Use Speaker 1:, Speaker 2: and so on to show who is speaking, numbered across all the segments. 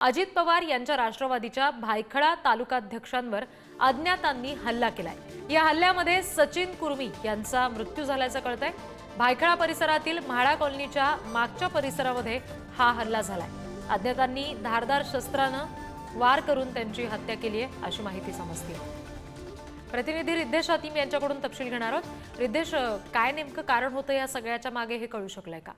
Speaker 1: अजित पवार यांच्या राष्ट्रवादीच्या भायखळा तालुकाध्यक्षांवर अज्ञातांनी हल्ला केलाय. या हल्ल्यामध्ये सचिन कुर्मी यांचा मृत्यू झाल्याचं कळतंय. भायखळा परिसरातील म्हाळा कॉलनीच्या मागच्या परिसरामध्ये हा हल्ला झालाय. अज्ञातांनी धारदार शस्त्रानं वार करून त्यांची हत्या केली आहे अशी माहिती समजते. प्रतिनिधी रिद्धेश हातीम यांच्याकडून तपशील घेणार आहोत. रिद्धेश काय नेमकं कारण होतं या सगळ्याच्या मागे हे कळू शकलंय का?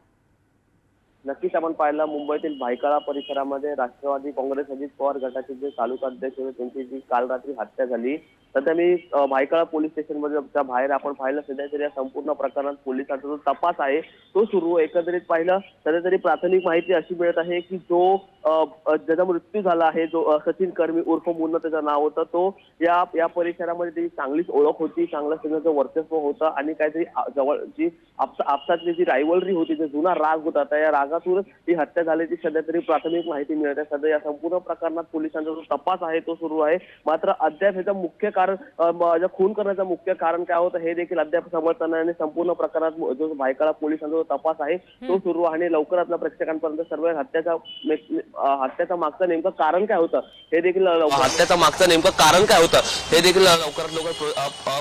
Speaker 2: नक्कीच आपण पाहिलं मुंबईतील भायखळा परिसरामध्ये राष्ट्रवादी काँग्रेस अजित पवार गटाचे जे तालुका अध्यक्ष होते त्यांची जी काल रात्री हत्या झाली. सध्या मी अं, भायखळा पोलीस स्टेशनमध्ये च्या बाहेर आपण पाहिलं सध्या तरी या संपूर्ण प्रकरणात पोलिसांचा जो तपास आहे तो सुरू एकत्रित एकंदरीत पाहिलं सध्या तरी प्राथमिक माहिती अशी मिळत आहे की जो ज्याचा मृत्यू झाला आहे जो सचिन कर्मी उर्फ मुन्ना त्याचं नाव होतं तो या या परिसरामध्ये त्याची चांगलीच ओळख होती चांगलं सगळ्याचं वर्चस्व होतं आणि काहीतरी जवळ जी आपसा- आपसातली जी रायवलरी होती जो जुना राग होता त्या रागातूनच ही हत्या झाल्याची सध्या तरी प्राथमिक माहिती मिळत आहे. सध्या या संपूर्ण प्रकरणात पोलिसांचा जो तपास आहे तो सुरू आहे. मात्र अद्याप ह्याचं मुख्य कारण खून करण्याचं मुख्य कारण काय होतं हे देखील अद्याप समजताना आणि संपूर्ण प्रकरणात जो भायखळा पोलिसांचा जो तपास आहे तो सुरू आहे आणि लवकर आपल्या प्रेक्षकांपर्यंत सर्व हत्याचा हत्याचा मागचं नेमकं कारण काय होतं? हे देखील
Speaker 3: हत्याचं मागचं नेमकं कारण काय होतं? हे देखील लवकरात लवकर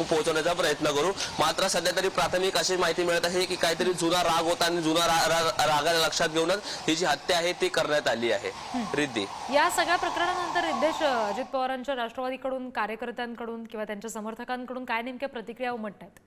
Speaker 3: पोहोचवण्याचा प्रयत्न करू मात्र सध्या तरी प्राथमिक अशी माहिती मिळत आहे की काहीतरी जुना राग होता आणि जुना रागाला लक्षात घेऊनच ही जी हत्या आहे ती करण्यात आली आहे. रिद्धी.
Speaker 1: या सगळ्या प्रकरणानंतर रिद्धेश अजित पवारांच्या राष्ट्रवादीकडून कार्यकर्त्यांकडून किंवा त्यांच्या समर्थकांकडून काय नेमक्या प्रतिक्रिया उमटत आहेत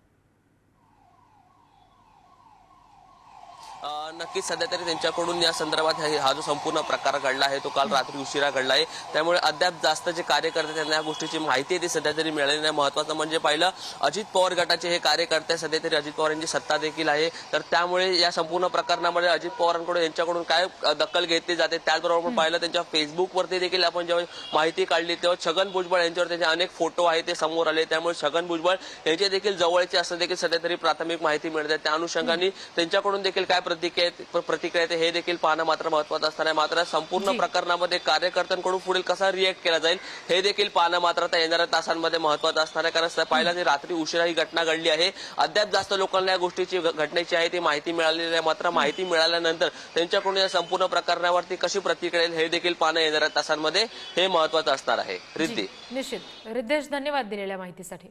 Speaker 3: नक्कीच सध्या तरी त्यांच्याकडून या संदर्भात हा जो संपूर्ण प्रकार घडला आहे तो काल रात्री उशिरा घडला आहे. त्यामुळे अद्याप जास्त जे कार्यकर्ते त्यांना या गोष्टीची माहिती आहे ती सध्या तरी मिळाली नाही. महत्वाचं म्हणजे पाहिलं अजित पवार गटाचे हे कार्यकर्ते सध्या तरी अजित पवार यांची सत्ता देखील आहे. तर त्यामुळे या संपूर्ण प्रकरणामध्ये अजित पवारांकडून यांच्याकडून काय दखल घेतली जाते त्याचबरोबर आपण पाहिलं त्यांच्या फेसबुकवरती देखील आपण जेव्हा माहिती काढली तेव्हा छगन भुजबळ यांच्यावर त्यांचे अनेक फोटो आहेत ते समोर आले. त्यामुळे छगन भुजबळ यांचे देखील जवळचे असं देखील सध्या तरी प्राथमिक माहिती मिळते. त्या अनुषंगाने त्यांच्याकडून देखील काय प्रतिक्रिया प्रतिक्रिया येते. हे देखील पाहणं मात्र महत्वाचं असताना मात्र संपूर्ण. प्रकरणामध्ये कार्यकर्त्यांकडून पुढील कसा रिएक्ट केला जाईल हे देखील पाहणं मात्र आता येणाऱ्या तासांमध्ये महत्वाचं असणार आहे. कारण स- पाहिलं ते रात्री उशिरा ही घटना घडली आहे. अद्याप जास्त लोकांना या गोष्टीची घटनेची आहे ती माहिती मिळालेली आहे मात्र माहिती मिळाल्यानंतर त्यांच्याकडून या संपूर्ण प्रकरणावरती कशी प्रतिक्रिया येईल हे देखील पाहणं येणाऱ्या तासांमध्ये हे महत्वाचं असणार आहे. रिद्धी.
Speaker 1: निश्चित. रिद्धेश धन्यवाद दिलेल्या माहितीसाठी.